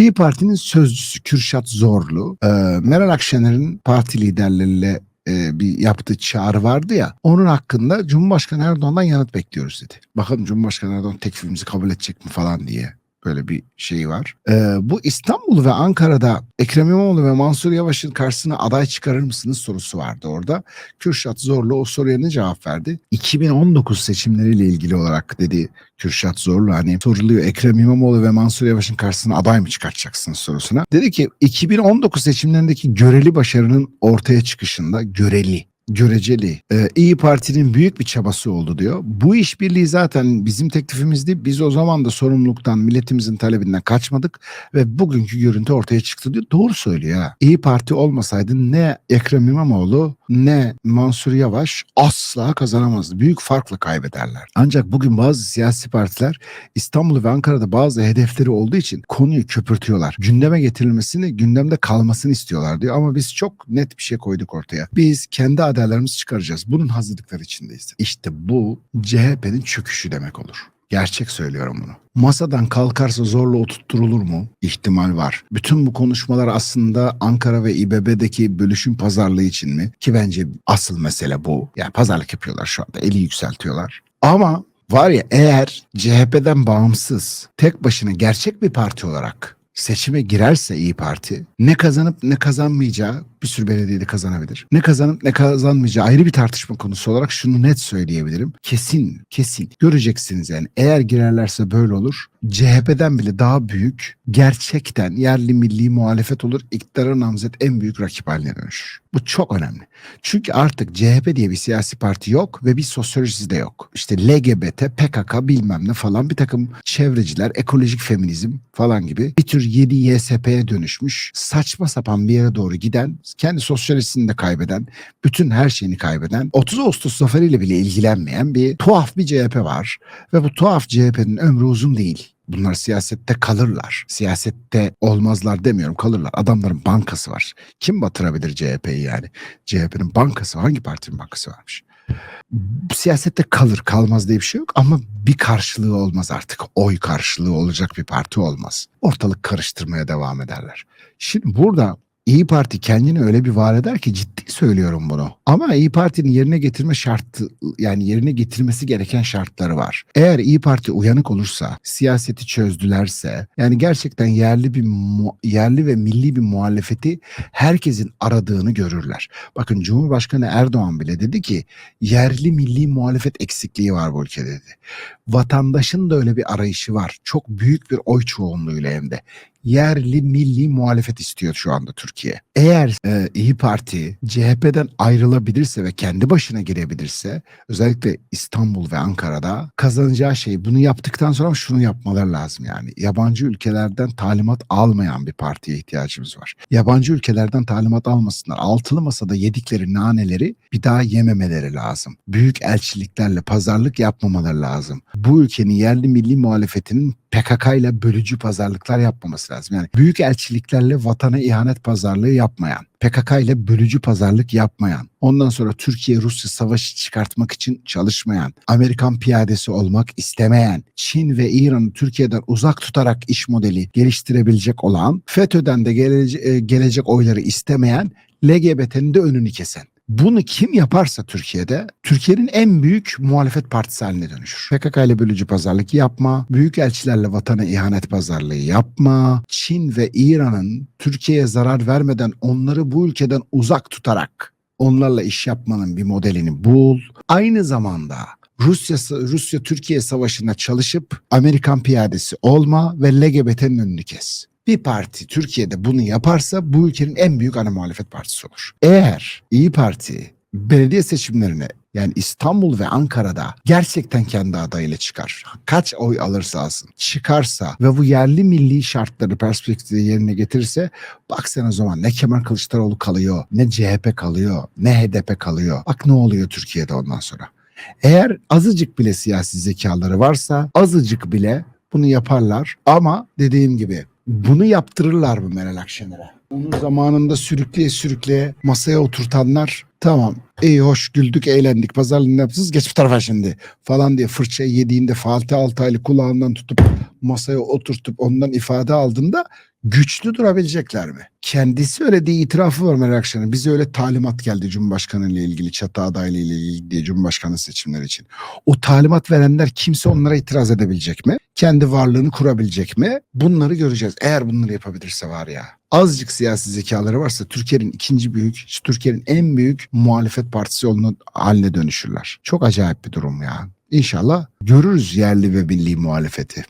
İyi Parti'nin sözcüsü Kürşat Zorlu, e, Meral Akşener'in parti liderleriyle e, bir yaptığı çağrı vardı ya. Onun hakkında Cumhurbaşkanı Erdoğan'dan yanıt bekliyoruz dedi. Bakalım Cumhurbaşkanı Erdoğan teklifimizi kabul edecek mi falan diye. Böyle bir şey var. E, bu İstanbul ve Ankara'da Ekrem İmamoğlu ve Mansur Yavaş'ın karşısına aday çıkarır mısınız sorusu vardı orada. Kürşat Zorlu o soruya ne cevap verdi? 2019 seçimleriyle ilgili olarak dedi Kürşat Zorlu hani soruluyor Ekrem İmamoğlu ve Mansur Yavaş'ın karşısına aday mı çıkartacaksınız sorusuna. Dedi ki 2019 seçimlerindeki göreli başarının ortaya çıkışında göreli göreceli. Ee, İyi Parti'nin büyük bir çabası oldu diyor. Bu işbirliği zaten bizim teklifimizdi. Biz o zaman da sorumluluktan, milletimizin talebinden kaçmadık ve bugünkü görüntü ortaya çıktı diyor. Doğru söylüyor ha. İyi Parti olmasaydı ne Ekrem İmamoğlu ne Mansur Yavaş asla kazanamazdı. Büyük farkla kaybederler. Ancak bugün bazı siyasi partiler İstanbul ve Ankara'da bazı hedefleri olduğu için konuyu köpürtüyorlar. Gündeme getirilmesini, gündemde kalmasını istiyorlar diyor. Ama biz çok net bir şey koyduk ortaya. Biz kendi adaylarımızı çıkaracağız. Bunun hazırlıkları içindeyiz. İşte bu CHP'nin çöküşü demek olur. Gerçek söylüyorum bunu. Masadan kalkarsa zorla oturtturulur mu? İhtimal var. Bütün bu konuşmalar aslında Ankara ve İBB'deki bölüşüm pazarlığı için mi? Ki bence asıl mesele bu. Yani pazarlık yapıyorlar şu anda. Eli yükseltiyorlar. Ama var ya eğer CHP'den bağımsız tek başına gerçek bir parti olarak seçime girerse İyi Parti ne kazanıp ne kazanmayacağı bir sürü belediyede kazanabilir. Ne kazanıp ne kazanmayacağı ayrı bir tartışma konusu olarak şunu net söyleyebilirim. Kesin, kesin. Göreceksiniz yani. Eğer girerlerse böyle olur. CHP'den bile daha büyük gerçekten yerli milli muhalefet olur. İktidara namzet en büyük rakip haline dönüşür. Bu çok önemli. Çünkü artık CHP diye bir siyasi parti yok ve bir sosyolojisi de yok. İşte LGBT, PKK bilmem ne falan bir takım çevreciler, ekolojik feminizm falan gibi bir tür 7 YSP'ye dönüşmüş saçma sapan bir yere doğru giden, kendi sosyolojisini de kaybeden, bütün her şeyini kaybeden, 30 Ağustos zaferiyle bile ilgilenmeyen bir tuhaf bir CHP var. Ve bu tuhaf CHP'nin ömrü uzun değil. Bunlar siyasette kalırlar. Siyasette olmazlar demiyorum kalırlar. Adamların bankası var. Kim batırabilir CHP'yi yani? CHP'nin bankası hangi partinin bankası varmış? Siyasette kalır kalmaz diye bir şey yok ama bir karşılığı olmaz artık. Oy karşılığı olacak bir parti olmaz. Ortalık karıştırmaya devam ederler. Şimdi burada İyi Parti kendini öyle bir var eder ki ciddi söylüyorum bunu. Ama İyi Parti'nin yerine getirme şartı yani yerine getirmesi gereken şartları var. Eğer İyi Parti uyanık olursa, siyaseti çözdülerse, yani gerçekten yerli bir yerli ve milli bir muhalefeti herkesin aradığını görürler. Bakın Cumhurbaşkanı Erdoğan bile dedi ki yerli milli muhalefet eksikliği var bu ülkede dedi. Vatandaşın da öyle bir arayışı var. Çok büyük bir oy çoğunluğuyla hem de yerli milli muhalefet istiyor şu anda Türkiye. Eğer e, İyi Parti CHP'den ayrılabilirse ve kendi başına girebilirse özellikle İstanbul ve Ankara'da kazanacağı şey bunu yaptıktan sonra şunu yapmaları lazım yani. Yabancı ülkelerden talimat almayan bir partiye ihtiyacımız var. Yabancı ülkelerden talimat almasınlar. Altılı masada yedikleri naneleri bir daha yememeleri lazım. Büyük elçiliklerle pazarlık yapmamaları lazım. Bu ülkenin yerli milli muhalefetinin PKK ile bölücü pazarlıklar yapmaması lazım. Yani büyük elçiliklerle vatana ihanet pazarlığı yapmayan, PKK ile bölücü pazarlık yapmayan, ondan sonra Türkiye-Rusya savaşı çıkartmak için çalışmayan, Amerikan piyadesi olmak istemeyen, Çin ve İran'ı Türkiye'den uzak tutarak iş modeli geliştirebilecek olan, FETÖ'den de gelece- e, gelecek oyları istemeyen, LGBT'nin de önünü kesen. Bunu kim yaparsa Türkiye'de Türkiye'nin en büyük muhalefet partisi haline dönüşür. PKK ile bölücü pazarlık yapma, büyük elçilerle vatana ihanet pazarlığı yapma, Çin ve İran'ın Türkiye'ye zarar vermeden onları bu ülkeden uzak tutarak onlarla iş yapmanın bir modelini bul. Aynı zamanda Rusya Rusya Türkiye savaşına çalışıp Amerikan piyadesi olma ve LGBT'nin önünü kes. Bir parti Türkiye'de bunu yaparsa bu ülkenin en büyük ana muhalefet partisi olur. Eğer İyi Parti belediye seçimlerine yani İstanbul ve Ankara'da gerçekten kendi adayıyla çıkar. Kaç oy alırsa alsın çıkarsa ve bu yerli milli şartları perspektifi yerine getirirse bak sen o zaman ne Kemal Kılıçdaroğlu kalıyor ne CHP kalıyor ne HDP kalıyor. Bak ne oluyor Türkiye'de ondan sonra. Eğer azıcık bile siyasi zekaları varsa azıcık bile bunu yaparlar ama dediğim gibi bunu yaptırırlar mı Meral Akşener'e? Onu zamanında sürükleye sürükleye masaya oturtanlar Tamam iyi hoş güldük eğlendik pazarlığını yapsız geç bu tarafa şimdi falan diye fırça yediğinde Fatih Altaylı kulağından tutup masaya oturtup ondan ifade aldığında güçlü durabilecekler mi? Kendisi öyle diye itirafı var Meral Akşener'in. Bize öyle talimat geldi Cumhurbaşkanı ile ilgili çatı adaylığı ile ilgili diye Cumhurbaşkanı seçimleri için. O talimat verenler kimse onlara itiraz edebilecek mi? Kendi varlığını kurabilecek mi? Bunları göreceğiz. Eğer bunları yapabilirse var ya. Azıcık siyasi zekaları varsa Türkiye'nin ikinci büyük, Türkiye'nin en büyük muhalefet partisi olduğunu haline dönüşürler. Çok acayip bir durum ya. İnşallah görürüz yerli ve milli muhalefeti.